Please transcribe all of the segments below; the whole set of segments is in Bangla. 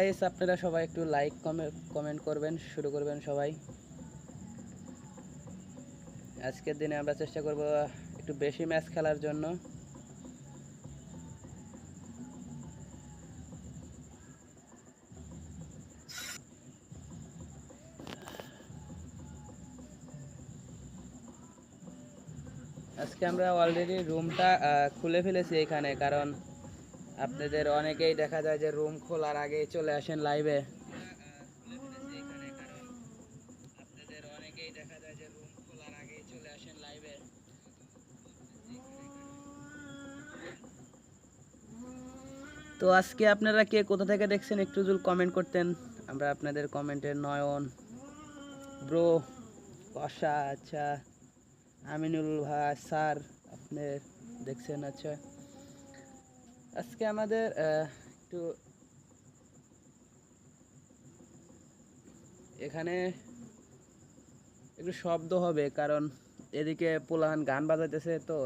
গাইস আপনারা সবাই একটু লাইক কমেন্ট করবেন, শুরু করবেন সবাই। আজকের দিনে আমরা চেষ্টা করব একটু বেশি ম্যাচ খেলার জন্য। আজকে আমরা অলরেডি রুমটা খুলে ফেলেছি এখানে, কারণ আপনাদের অনেকেই দেখা যায় যে রুম খোলার আগেই চলে আসেন লাইভে তো আজকে আপনারা কে কোথা থেকে দেখছেন একটু জুল কমেন্ট করতেন। আমরা আপনাদের কমেন্টের নয়ন ব্রো কষা আচ্ছা আমিনুল ভাই স্যার আপনি দেখছেন আচ্ছা। আজকে আমাদের একটু এখানে একটু শব্দ হবে, কারণ এদিকে পোলাহান গান বাজাইতেছে তো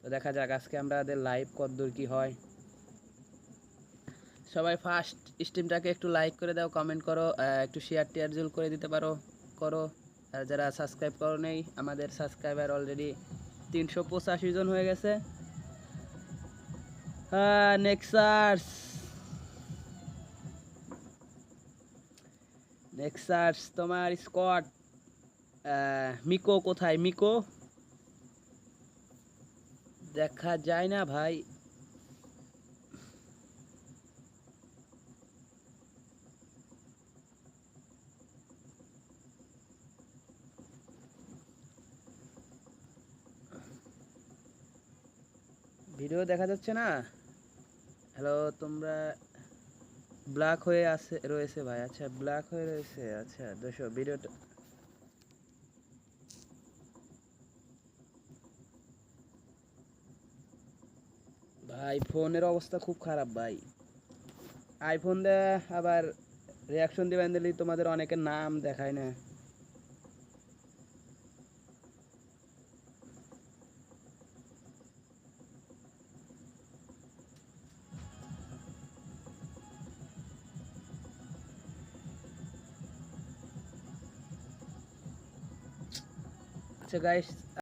তো দেখা যাক আজকে আমাদের লাইভ কতদূর কি হয়। সবাই ফার্স্ট স্ট্রিমটাকে একটু লাইক করে দাও কমেন্ট করো একটু শেয়ার টিয়ার জুল করে দিতে পারো, করো। আর যারা সাবস্ক্রাইব করো নেই, আমাদের সাবস্ক্রাইবার অলরেডি তিনশো পঁচাশি জন হয়ে গেছে। নেক্সার্স নেক্সার্স তোমার স্কট মিকো কোথায়? মিকো দেখা যায় না ভাই। ভিডিও দেখা যাচ্ছে না? হ্যালো তোমরা ব্ল্যাক হয়ে আছে, রয়েছে ভাই। আচ্ছা ব্ল্যাক হয়ে রয়েছে। আচ্ছা দেখো ভিডিওটা ভাই, ফোনের অবস্থা খুব খারাপ ভাই। আইফোন দিয়ে আবার রিয়াকশন দিবেন দিলেই তোমাদের অনেকের নাম দেখায় না। আচ্ছা গাইস